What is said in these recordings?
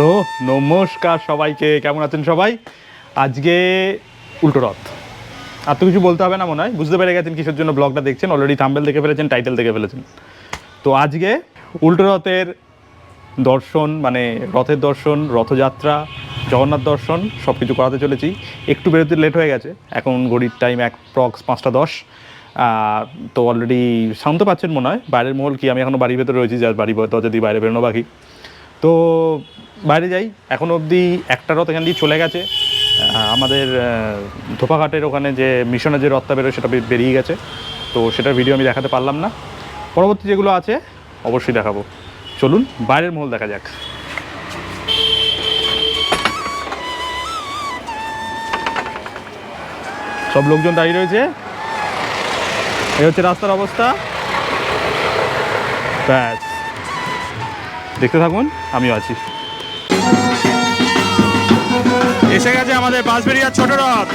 তো নমস্কার সবাইকে, কেমন আছেন সবাই? আজকে উল্টো রথ। আর তো কিছু বলতে হবে না মনে হয়, বুঝতে পেরে গেছেন কিসের জন্য ব্লগটা দেখছেন অলরেডি থাম্বেল দেখে ফেলেছেন টাইটেল দেখে ফেলেছেন। তো আজকে উল্টো রথের দর্শন মানে রথের দর্শন, রথযাত্রা, জগন্নাথ দর্শন সব কিছু করাতে চলেছি। একটু বেরোতে লেট হয়ে গেছে, এখন ঘড়ির টাইম এক প্রক্স পাঁচটা দশ। তো অলরেডি সাউন্ড তো পাচ্ছেন মনে হয়, বাইরের মহল কি, আমি এখনও বাড়ির ভেতরে রয়েছি যা বাড়ি, দরজা দিয়ে বাইরে বেরোনো বাকি। তো বাইরে যাই। এখন অবধি একটা রথ এখান দিয়ে চলে গেছে। আমাদের ধোপাঘাটের ওখানে যে মিশনের যে রথটা বেরোয় সেটা বেরিয়ে গেছে। তো সেটার ভিডিও আমি দেখাতে পারলাম না। পরবর্তী যেগুলো আছে, অবশ্যই দেখাবো। চলুন, বাইরের মহল দেখা যাক। সব লোকজন দাঁড়িয়ে রয়েছে। এই হচ্ছে রাস্তার অবস্থা। ব্যাস। দেখতে থাকুন, আমিও আছি। এসে গেছে আমাদের বাঁশবেরিয়ার ছোট রথ।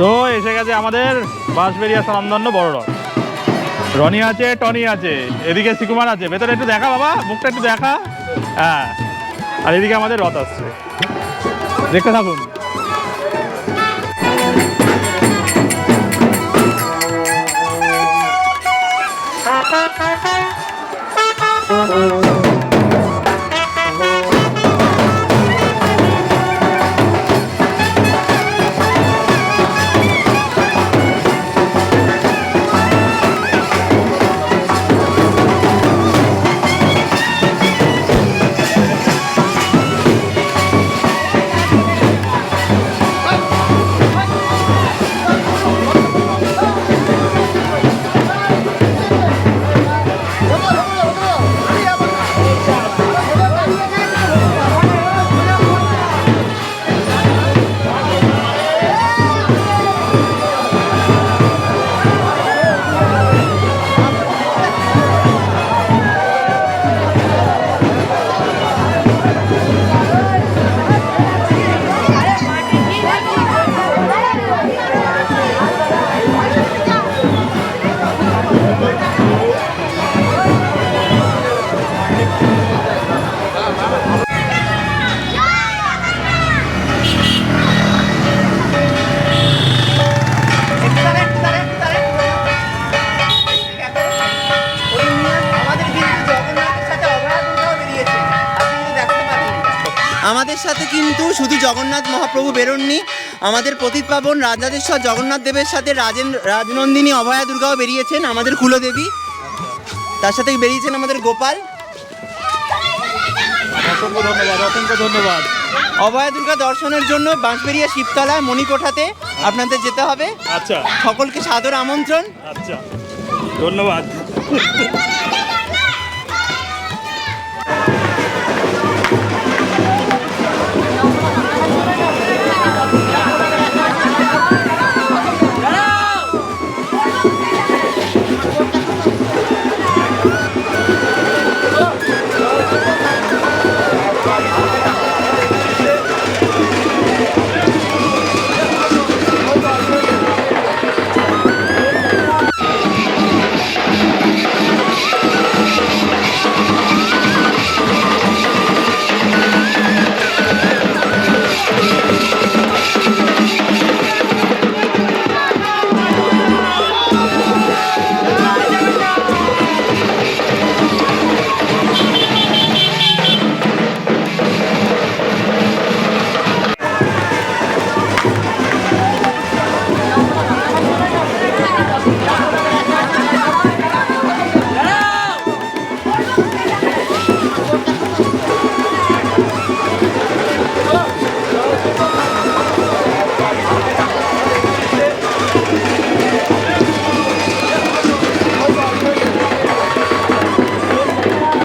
তো এসে গেছে আমাদের বাঁশবেরিয়া স্বনামধন্য বড় রথ। রনি আছে, টনি আছে, এদিকে শ্রীকুমার আছে। ভেতরে একটু দেখা বাবা, মুখটা একটু দেখা। হ্যাঁ আর এদিকে আমাদের রথ আসছে। দেখতে থাকুন। আমাদের সাথে কিন্তু শুধু জগন্নাথ মহাপ্রভু বেরোননি আমাদের পতিত পাবন রাজাদেশ্বর জগন্নাথ দেবের সাথে রাজেন রাজনন্দিনী অভয়া দুর্গাও বেরিয়েছেন আমাদের কুলদেবী। তার সাথে বেরিয়েছেন আমাদের গোপাল। অসংখ্য ধন্যবাদ অসংখ্য ধন্যবাদ। অভয়া দুর্গা দর্শনের জন্য বাঁশবেরিয়া শিবতলা মণিকোঠাতে আপনাদের যেতে হবে। আচ্ছা। সকলকে সাদর আমন্ত্রণ। আচ্ছা। ধন্যবাদ।